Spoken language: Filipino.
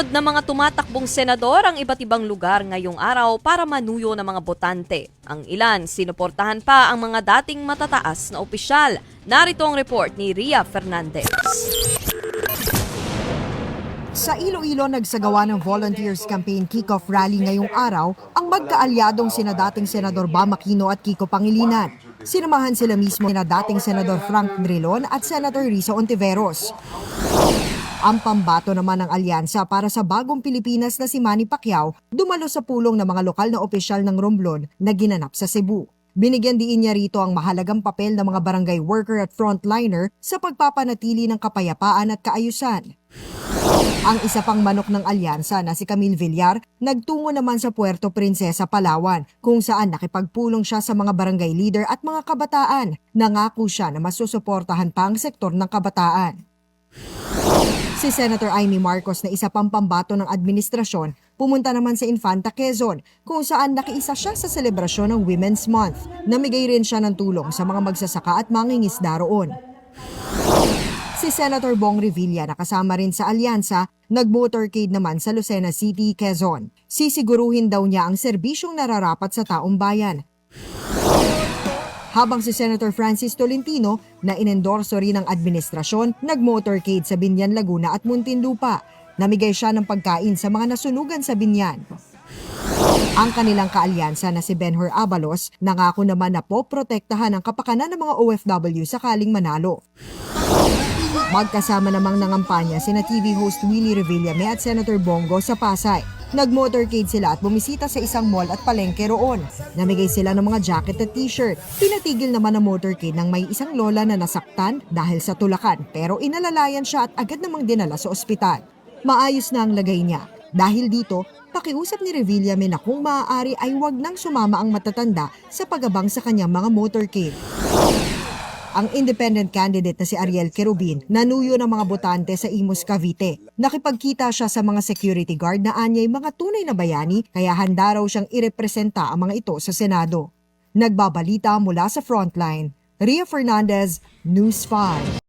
Sumunod na mga tumatakbong senador ang iba't ibang lugar ngayong araw para manuyo ng mga botante. Ang ilan, sinuportahan pa ang mga dating matataas na opisyal. Narito ang report ni Ria Fernandez. Sa Iloilo nagsagawa ng Volunteers Campaign Kickoff Rally ngayong araw ang magkaalyadong sina dating Senador Bam Aquino at Kiko Pangilinan. Sinamahan sila mismo na dating Senador Frank Drilon at Senator Risa Ontiveros. Ang pambato naman ng alyansa para sa bagong Pilipinas na si Manny Pacquiao dumalo sa pulong ng mga lokal na opisyal ng Romblon na ginanap sa Cebu. Binigyan diin niya rito ang mahalagang papel ng mga barangay worker at frontliner sa pagpapanatili ng kapayapaan at kaayusan. Ang isa pang manok ng alyansa na si Camille Villar nagtungo naman sa Puerto Princesa, Palawan kung saan nakipagpulong siya sa mga barangay leader at mga kabataan. Nangako siya na masusuportahan pa ang sektor ng kabataan. Si Senator Amy Marcos na isa pang pambato ng administrasyon pumunta naman sa Infanta Quezon kung saan nakiisa siya sa selebrasyon ng Women's Month. Namigay rin siya ng tulong sa mga magsasaka at mangingisda roon. Si Senator Bong Revilla na kasama rin sa alyansa, nag-motorcade naman sa Lucena City, Quezon. Sisiguruhin daw niya ang serbisyong nararapat sa taong bayan. Habang si Senator Francis Tolentino na inendorso rin ng administrasyon, nag-motorcade sa Binyan, Laguna at Muntinlupa. Namigay siya ng pagkain sa mga nasunugan sa Binyan. Ang kanilang kaalyansa na si Benhur Abalos nangako naman na poprotektahan ang kapakanan ng mga OFW sakaling manalo. Magkasama namang nangampanya sina TV host Willie Revillame at Senator Bongo sa Pasay. Nag-motorcade sila at bumisita sa isang mall at palengke roon. Namigay sila ng mga jacket at t-shirt. Pinatigil naman ang motorcade ng may isang lola na nasaktan dahil sa tulakan pero inalalayan siya at agad namang dinala sa ospital. Maayos na ang lagay niya. Dahil dito, pakiusap ni Revillame na kung maaari ay wag nang sumama ang matatanda sa pagabang sa kanyang mga motorcade. Ang independent candidate na si Ariel Kerubin nanuyo ng mga botante sa Imus, Cavite. Nakipagkita siya sa mga security guard na anyay mga tunay na bayani kaya handa raw siyang irepresenta ang mga ito sa Senado. Nagbabalita mula sa frontline, Ria Fernandez, News 5.